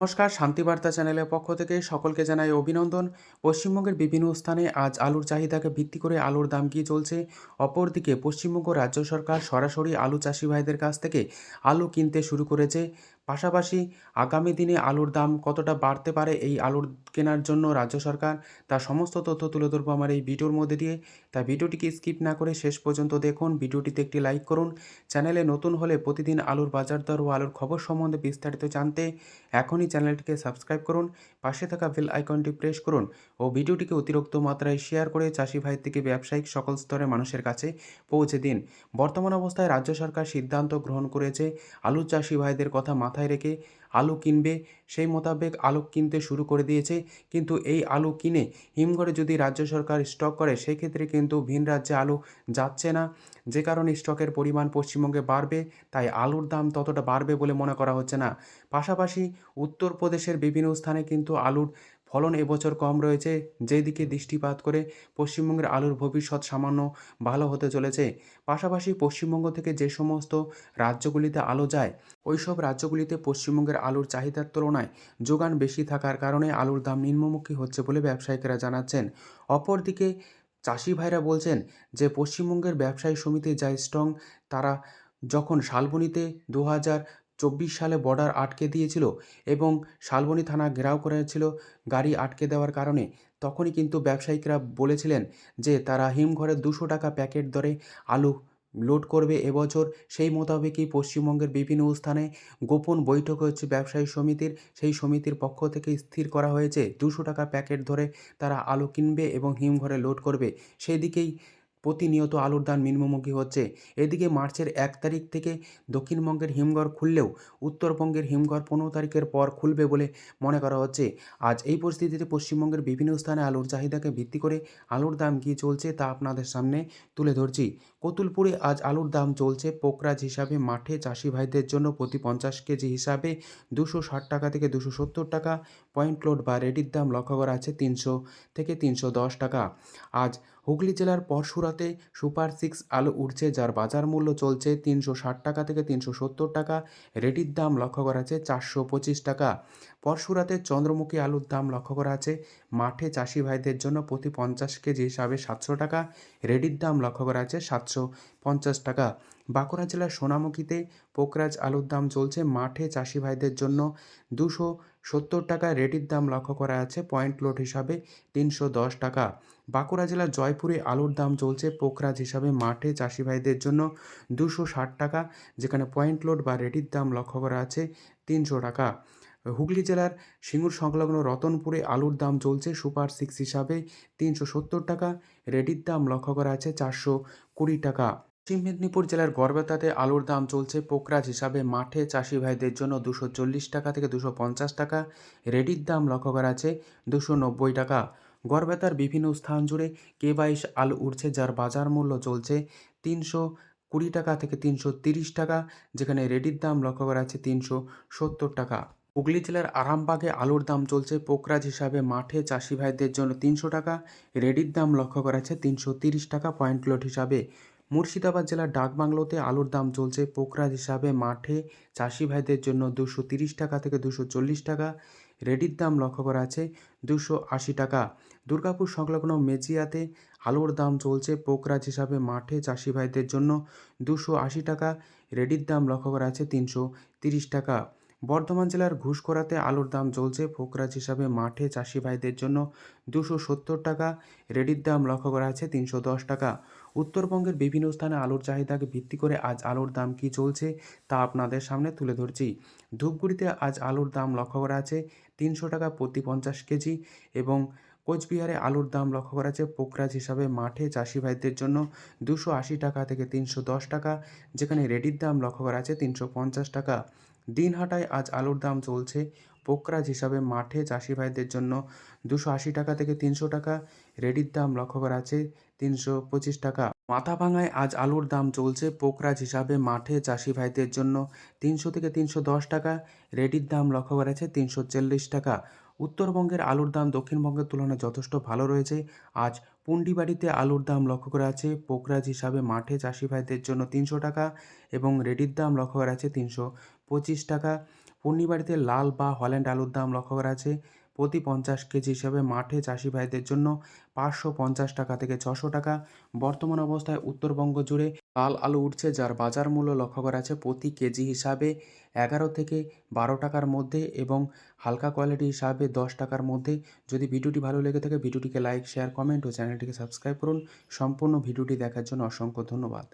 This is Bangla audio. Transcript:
নমস্কার, শান্তিবার্তা চ্যানেলের পক্ষ থেকে সকলকে জানাই অভিনন্দন। পশ্চিমবঙ্গের বিভিন্ন স্থানে আজ আলুর চাহিদাকে ভিত্তি করে আলুর দাম কী চলছে। অপরদিকে পশ্চিমবঙ্গ রাজ্য সরকার সরাসরি আলু চাষি ভাইদের কাছ থেকে আলু কিনতে শুরু করেছে। পাশাপাশি আগামী দিনে আলুর দাম কতটা বাড়তে পারে এই আলুর কেনার জন্য রাজ্য সরকার তার সমস্ত তথ্য তুলে ধরবো আমার এই ভিডিওর মধ্যে দিয়ে। তাই ভিডিওটিকে স্কিপ না করে শেষ পর্যন্ত দেখুন, ভিডিওটিতে একটি লাইক করুন। চ্যানেলে নতুন হলে প্রতিদিন আলুর বাজার দর ও আলুর খবর সম্বন্ধে বিস্তারিত জানতে এখনই চ্যানেলটিকে সাবস্ক্রাইব করুন, পাশে থাকা বেল আইকনটি প্রেস করুন ও ভিডিওটিকে অতিরিক্ত মাত্রায় শেয়ার করে চাষি ভাই থেকে ব্যবসায়িক সকল স্তরের মানুষের কাছে পৌঁছে দিন। বর্তমান অবস্থায় রাজ্য সরকার সিদ্ধান্ত গ্রহণ করেছে আলু চাষি ভাইদের কথা মাথায় রেখে আলু কিনবে, সেই মোতাবেক আলু কিনতে শুরু করে দিয়েছে। কিন্তু এই আলু কিনে হিমঘরে যদি রাজ্য সরকার স্টক করে, সেক্ষেত্রে কিন্তু ভিন রাজ্যে আলু যাচ্ছে না। যে কারণে স্টকের পরিমাণ পশ্চিমবঙ্গে বাড়বে, তাই আলুর দাম ততটা বাড়বে বলে মনে করা হচ্ছে না। পাশাপাশি উত্তরপ্রদেশের বিভিন্ন স্থানে কিন্তু আলুর ফলন এবছর কম রয়েছে। যেদিকে দৃষ্টিপাত করে পশ্চিমবঙ্গের আলুর ভবিষ্যৎ সামান্য ভালো হতে চলেছে। পাশাপাশি পশ্চিমবঙ্গ থেকে যে সমস্ত রাজ্যগুলিতে আলু যায় ওই সব রাজ্যগুলিতে পশ্চিমবঙ্গের আলুর চাহিদার তুলনায় যোগান বেশি থাকার কারণে আলুর দাম নিম্নমুখী হচ্ছে বলে ব্যবসায়িকেরা জানাচ্ছেন। অপরদিকে চাষি ভাইরা বলছেন যে, পশ্চিমবঙ্গের ব্যবসায়ী সমিতি যা স্ট্রং তারা যখন শালবনিতে দু হাজার চব্বিশ সালে বর্ডার আটকে দিয়েছিল এবং শালবনি থানা ঘেরাও করেছিল গাড়ি আটকে দেওয়ার কারণে। তখনই কিন্তু ব্যবসায়িকরা বলেছিলেন যে তারা হিমঘরে দুশো টাকা প্যাকেট দরে আলু লোড করবে এবছর। সেই মোতাবেকই পশ্চিমবঙ্গের বিভিন্ন স্থানে গোপন বৈঠক হচ্ছে ব্যবসায়ী সমিতির। সেই সমিতির পক্ষ থেকে স্থির করা হয়েছে দুশো টাকা প্যাকেট ধরে তারা আলু কিনবে এবং হিমঘরে লোড করবে। সেদিকেই প্রতিনিয়ত আলুর দাম নিম্নমুখী হচ্ছে। এদিকে মার্চের এক তারিখ থেকে দক্ষিণবঙ্গের হিমঘর খুললেও উত্তরবঙ্গের হিমঘর পনেরো তারিখের পর খুলবে বলে মনে করা হচ্ছে। আজ এই পরিস্থিতিতে পশ্চিমবঙ্গের বিভিন্ন স্থানে আলুর চাহিদাকে ভিত্তি করে আলুর দাম কী চলছে তা আপনাদের সামনে তুলে ধরছি। কতুলপুরে আজ আলুর দাম চলছে পোকরাজ হিসাবে মাঠে চাষি ভাইদের জন্য প্রতি পঞ্চাশ কেজি হিসাবে দুশো ষাট টাকা থেকে দুশো সত্তর টাকা। পয়েন্ট লোড বা রেডির দাম লক্ষ্য করা আছে তিনশো থেকে তিনশো দশ টাকা। আজ হুগলি জেলার পরশুরাতে সুপার সিক্স আলু উঠছে যার বাজার মূল্য চলছে তিনশো ষাট টাকা থেকে তিনশো সত্তর টাকা। রেডির দাম লক্ষ্য করা আছে চারশো পঁচিশ টাকা। পরশুরাতে চন্দ্রমুখী আলুর দাম লক্ষ্য করা আছে মাঠে চাষি ভাইদের জন্য প্রতি পঞ্চাশ কেজি হিসাবে সাতশো টাকা। রেডির দাম লক্ষ্য করা আছে সাতশো পঞ্চাশ টাকা। বাঁকুড়া জেলার সোনামুখীতে পোকরাজ আলুর দাম চলছে মাঠে চাষি ভাইদের জন্য দুশো সত্তর টাকা রেডির দাম লক্ষ্য করা আছে পয়েন্ট লোড হিসাবে তিনশো দশ টাকা। বাঁকুড়া জেলার জয়পুরে আলুর দাম চলছে পোকরাজ হিসাবে। মাঠে চাষি ভাইদের জন্য দুশো ষাট টাকা, যেখানে পয়েন্ট লোড বা রেডির দাম লক্ষ্য করা আছে তিনশো টাকা। হুগলি জেলার সিঙ্গুর সংলগ্ন রতনপুরে আলুর দাম চলছে সুপার সিক্স হিসাবে তিনশো সত্তর টাকা রেডির দাম লক্ষ্য করা আছে চারশো কুড়ি টাকা। পশ্চিম মেদিনীপুর জেলার গড়বেতাতে আলুর দাম চলছে পোকরাজ হিসাবে। মাঠে চাষি ভাইদের জন্য দুশো চল্লিশ টাকা থেকে দুশো পঞ্চাশ টাকা। রেডির দাম লক্ষ্য করা আছে দুশো নব্বই টাকা। গড়বেতার বিভিন্ন স্থান জুড়ে কে বাইশ আলু উঠছে যার বাজার মূল্য চলছে তিনশো কুড়ি টাকা থেকে তিনশো তিরিশ টাকা, যেখানে রেডির দাম লক্ষ্য করা আছে তিনশো সত্তর টাকা। হুগলি জেলার আরামবাগে আলুর দাম চলছে পোকরাজ হিসাবে। মাঠে চাষি ভাইদের জন্য তিনশো টাকা, রেডির দাম লক্ষ্য করা আছে তিনশো তিরিশ টাকা পয়েন্ট লোড হিসাবে। মুর্শিদাবাদ জেলার ডাকবাংলোতে আলুর দাম চলছে পোকরাজ হিসাবে মাঠে চাষি ভাইদের জন্য দুশো তিরিশ টাকা থেকে দুশো চল্লিশ টাকা। রেডির দাম লক্ষ্য করা আছে দুশো আশি টাকা। দুর্গাপুর সংলগ্ন মেজিয়াতে আলুর দাম চলছে পোকরাজ হিসাবে মাঠে চাষি ভাইদের জন্য দুশো আশি টাকা। রেডির দাম লক্ষ্য করা আছে তিনশো তিরিশ টাকা। বর্ধমান জেলার ঘুষকরাতে আলুর দাম চলছে পোকরাজ হিসাবে মাঠে চাষি ভাইদের জন্য দুশো সত্তর টাকা, রেডির দাম লক্ষ্য করা আছে তিনশো দশ টাকা। উত্তরবঙ্গের বিভিন্ন স্থানে আলুর চাহিদাকে ভিত্তি করে আজ আলুর দাম কী চলছে তা আপনাদের সামনে তুলে ধরছি। ধূপগুড়িতে আজ আলুর দাম লক্ষ্য করা আছে তিনশো টাকা প্রতি পঞ্চাশ কেজি এবং কোচবিহারে আলুর দাম লক্ষ্য করা আছে পোকরাজ হিসাবে মাঠে চাষি ভাইদের জন্য দুশো আশি টাকা থেকে তিনশো দশ টাকা, যেখানে রেডির দাম লক্ষ্য করা আছে তিনশো পঞ্চাশ টাকা। দিনহাটায় আজ আলুর দাম চলছে। পোকরাজ হিসাবে মাঠে চাষি ভাইদের জন্য দুশো আশি টাকা থেকে তিনশো টাকা। রেডির দাম লক্ষ্য করা আছে তিনশো পঁচিশ টাকা। মাথাভাঙায় আজ আলুর দাম চলছে। পোকরাজ হিসাবে মাঠে চাষি ভাইদের জন্য তিনশো থেকে তিনশো দশ টাকা। রেডির দাম লক্ষ্য করা আছে তিনশো চল্লিশ টাকা। উত্তরবঙ্গের আলুর দাম দক্ষিণবঙ্গের তুলনায় যথেষ্ট ভালো রয়েছে। আজ পুন্ডিবাড়িতে আলুর দাম লক্ষ্য করা আছে। পোকরাজ হিসাবে মাঠে চাষি ভাইদের জন্য তিনশো টাকা এবং রেডির দাম লক্ষ্য করা আছে তিনশো পঁচিশ টাকা। পূর্ণিবাড়িতে লাল বা হল্যান্ড আলুর দাম লক্ষ্য করা আছে। প্রতি পঞ্চাশ কেজি হিসাবে মাঠে চাষি ভাইদের জন্য পাঁচশো পঞ্চাশ টাকা থেকে ছশো টাকা। বর্তমান অবস্থায় উত্তরবঙ্গ জুড়ে লাল আলু উঠছে, যার বাজার মূল্য লক্ষ্য করা আছে প্রতি কেজি হিসাবে এগারো থেকে বারো টাকার মধ্যে এবং হালকা কোয়ালিটি হিসাবে দশ টাকার মধ্যে। যদি ভিডিওটি ভালো লেগে থাকে, ভিডিওটিকে লাইক, শেয়ার, কমেন্ট ও চ্যানেলটিকে সাবস্ক্রাইব করুন। সম্পূর্ণ ভিডিওটি দেখার জন্য অসংখ্য ধন্যবাদ।